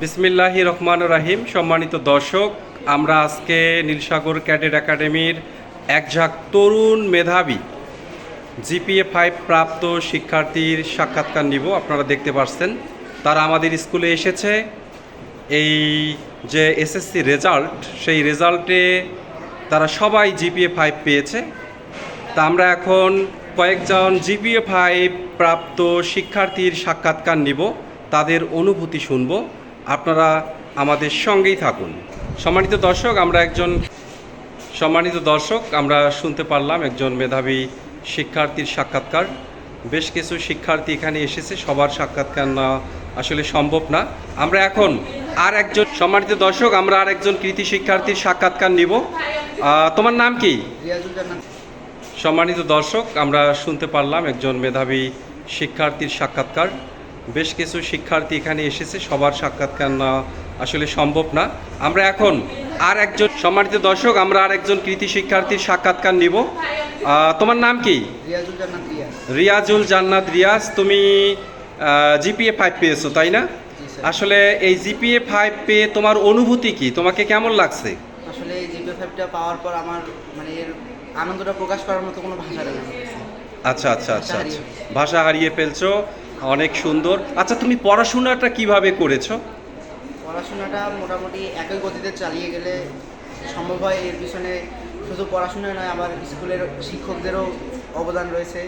বিসমিল্লাহি রহমান রাহিম, সম্মানিত দর্শক, আমরা আজকে নীলসাগর ক্যাডেট একাডেমির এক ঝাঁক তরুণ মেধাবী জিপিএ ফাইভ প্রাপ্ত শিক্ষার্থীর সাক্ষাৎকার নিব। আপনারা দেখতে পাচ্ছেন, তারা আমাদের স্কুলে এসেছে। এই যে এসএসসি রেজাল্ট, সেই রেজাল্টে তারা সবাই জিপিএ ফাইভ পেয়েছে। তা আমরা এখন কয়েকজন জিপিএ ফাইভ প্রাপ্ত শিক্ষার্থীর সাক্ষাৎকার নিব, তাদের অনুভূতি শুনব। আপনারা আমাদের সঙ্গেই থাকুন। সম্মানিত দর্শক আমরা একজন সম্মানিত দর্শক আমরা শুনতে পারলাম একজন মেধাবী শিক্ষার্থীর সাক্ষাৎকার। বেশ কিছু শিক্ষার্থী এখানে এসেছে সবার সাক্ষাৎকার না আসলে সম্ভব না। আমরা এখন আর একজন সম্মানিত দর্শক আমরা আর একজন কৃতি শিক্ষার্থীর সাক্ষাৎকার নিব। তোমার নাম কি? সম্মানিত দর্শক আমরা শুনতে পারলাম একজন মেধাবী শিক্ষার্থীর সাক্ষাৎকার। বেশ কিছু শিক্ষার্থী এখানে এসেছে সবার সাক্ষাৎকার না আসলে সম্ভব না। আমরা এখন আর একজন সম্মানিত দর্শক আমরা আর একজন কৃতি শিক্ষার্থীর সাক্ষাৎকার নিব। তোমার নাম কি? রিয়াজুল জান্নাত রিয়াজ। তুমি জিপিএ ফাইভ পেয়েছ তাই না? আসলে এই জিপিএ ফাইভ পেয়ে তোমার অনুভূতি কি? তোমাকে কেমন লাগছে? আসলে এই জিপে ফাইভটা পাওয়ার পর আমার মানে এর আনন্দটা প্রকাশ করার মতো কোনো ভাষা নেই। আচ্ছা আচ্ছা আচ্ছা আচ্ছা। ভাষা হারিয়ে ফেলছো। অনেক সুন্দর। আচ্ছা তুমি পড়াশোনাটা কীভাবে করেছ? পড়াশোনাটা মোটামুটি একই গতিতে চালিয়ে গেলে সম্ভব হয়। এর পিছনে শুধু পড়াশোনা নয় আমার স্কুলের শিক্ষকদেরও অবদান রয়েছে।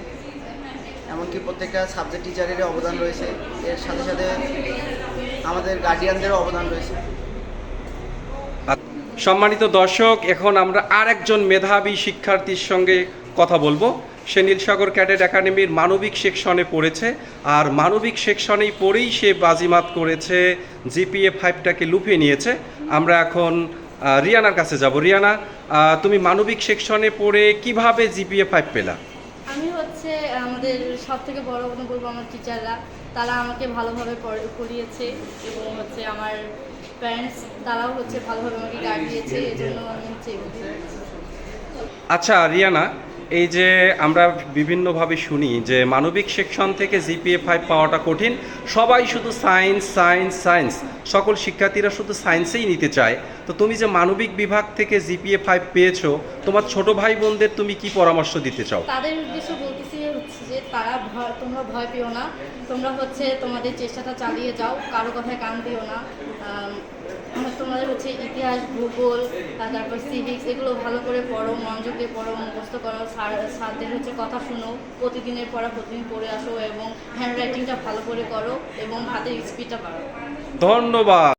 এমনকি প্রত্যেকটা সাবজেক্ট টিচারেরও অবদান রয়েছে। এর সাথে সাথে আমাদের গার্ডিয়ানদেরও অবদান রয়েছে। সম্মানিত দর্শক এখন আমরা আর একজন মেধাবী শিক্ষার্থীর সঙ্গে কথা বলব। সে নীলসাগর ক্যাডেট একাডেমির মানবিক সেকশনে পড়েছে আর মানবিক সেকশনেই পড়েই সে বাজিমাত করেছে জিপিএ ফাইভটাকে লুফে নিয়েছে। আমরা এখন রিয়ানার কাছে যাব। রিয়ানা তুমি মানবিক সেকশনে পড়ে কীভাবে জিপিএ ফাইভ পেলা? আমি হচ্ছে আমাদের সব থেকে বড় কথা বলব আমার টিচাররা তারা আমাকে ভালোভাবে পড়- পড়িয়েছে এবং হচ্ছে আমার প্যারেন্টস তারাও হচ্ছে ভালোভাবে আমাকে গাইড দিয়েছে এই জন্য আমি হচ্ছে আচ্ছা রিয়ানা এই যে আমরা বিভিন্নভাবে শুনি যে মানবিক সেকশন থেকে জিপিএ ফাইভ পাওয়াটা কঠিন, সবাই শুধু সায়েন্স সায়েন্স সায়েন্স। সকল শিক্ষার্থীরা শুধু সায়েন্সেই নিতে চায়। তো তুমি যে মানবিক বিভাগ থেকে জিপিএ ফাইভ পেয়েছ, তোমার ছোট ভাই বোনদের তুমি কি পরামর্শ দিতে চাও? তাদের উদ্দেশ্য বলতেছি হচ্ছে যে তারা ভয়, তোমরা ভয় পেও না। তোমরা হচ্ছে তোমাদের চেষ্টাটা চালিয়ে যাও, কারও কথায় কান দিও না। তোমাদের হচ্ছে ইতিহাস, ভূগোল তারপর সিভিক্স এগুলো ভালো করে পড়ো, মনোযোগ দিয়ে পড়ো, মুখস্থ করো। স্যার, স্যারদের হচ্ছে কথা শুনো, প্রতিদিনের পড়া, প্রতিদিন পড়ে আসো এবং হ্যান্ড রাইটিংটা ভালো করে করো এবং হাতের স্পিডটা বাড়ো ধন্যবাদ।